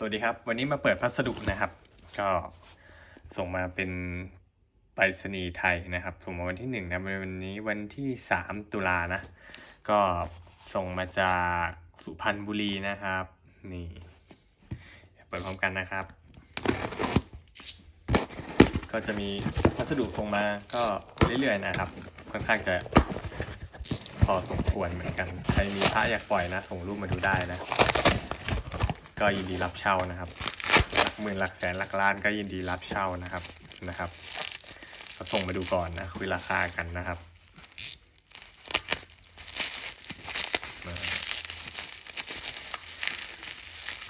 สวัสดีครับ วันนี้มาเปิดพัสดุนะครับ ก็ส่งมาเป็นไปรษณีย์ไทยนะครับ ส่งมาวันที่หนึ่งนะวันนี้วันที่สามตุลานะ ก็ส่งมาจากสุพรรณบุรีนะครับ นี่ เปิดพร้อมกันนะครับ ก็จะมีพัสดุส่งมาก็เรื่อยๆนะครับ ค่อนข้างจะพอสมควรเหมือนกัน ใครมีพระอยากปล่อยนะ ส่งรูปมาดูได้นะ ก็ยินดีรับเช่านะครับ หลักหมื่นหลักแสนหลักล้านก็ยินดีรับเช่านะครับนะครับก็ส่งมาดูก่อนนะคุยราคากันนะครับ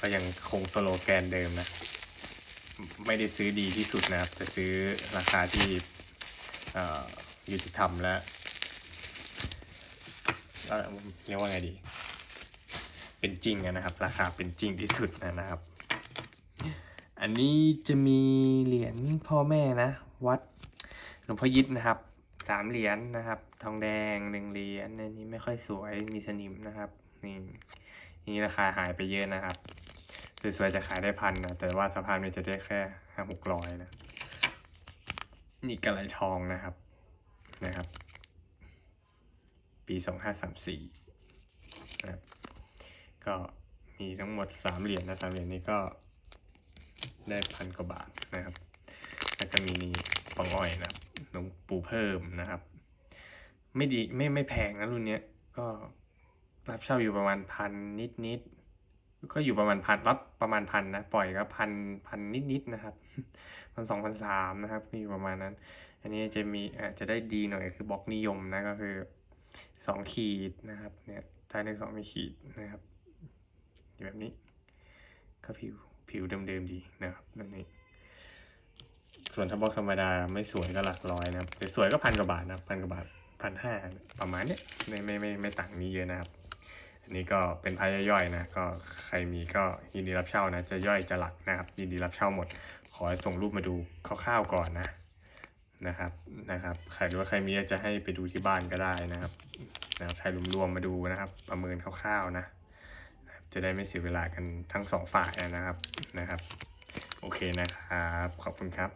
ก็ยังคงสโลแกนเดิมนะ ไม่ได้ซื้อดีที่สุดนะครับ จะซื้อราคาที่ยุติธรรมและเรียกว่าไงดี เป็นจริงนะครับ ราคาเป็นจริงที่สุดนะครับ อันนี้จะมีเหรียญพ่อแม่นะ วัดหลวงพ่อยิดนะครับสามเหรียญนะครับ ทองแดงหนึ่งเหรียญอันนี้ไม่ค่อยสวยมีสนิมนะครับนี่นี่ราคาหายไปเยอะนะครับสวยๆจะขายได้พันนะแต่ว่าสภาพนี้จะได้แค่ห้าหกร้อยนะนี่กระไรทองนะครับนะครับ ปีสองห้าสามสี่นะครับ ก็มีทั้งหมดสามเหรียญนะสามเหรียญนี้ก็ได้พันกว่าบาทนะครับ แล้วก็มีนี่ปองอ้อยนะครับหลวงปู่เพิ่มนะครับ ไม่ดีไม่ไม่แพงนะรุ่นเนี้ยก็รับเช่าอยู่ประมาณพันนิดนิดก็อยู่ประมาณพันรับประมาณพันนะปล่อยก็พันพันนิดนิดนะครับพันสองพันสามนะครับมีอยู่ประมาณนั้น อันนี้จะมีอาจจะได้ดีหน่อยคือบล็อกนิยมนะก็คือสองขีดนะครับเนี่ยท้ายในสองมีขีดนะครับ แบบนี้ก็ผิวผิวเดิมๆดีนะครับแบบนี้ ส่วนถ้าบล็อกธรรมดาไม่สวยก็หลักร้อยนะครับแต่สวยก็พันกว่าบาทนะพันกว่าบาทพันห้าประมาณเนี้ยไม่ไม่ไม่ไม่ต่างนี้เยอะนะครับอันนี้ก็เป็นพายย่อยนะก็ใครมีก็ยินดีรับเช่านะ จะย่อยจะหลักนะครับ ยินดีรับเช่าหมด ขอส่งรูปมาดูคร่าวๆก่อนนะนะครับนะครับใครหรือว่าใครมีจะให้ไปดูที่บ้านก็ได้นะครับนะครับใครรวมๆมาดูนะครับ ประเมินคร่าวๆนะ จะได้ไม่เสียเวลากันทั้งสองฝ่ายนะครับนะครับ โอเคนะครับ ขอบคุณครับ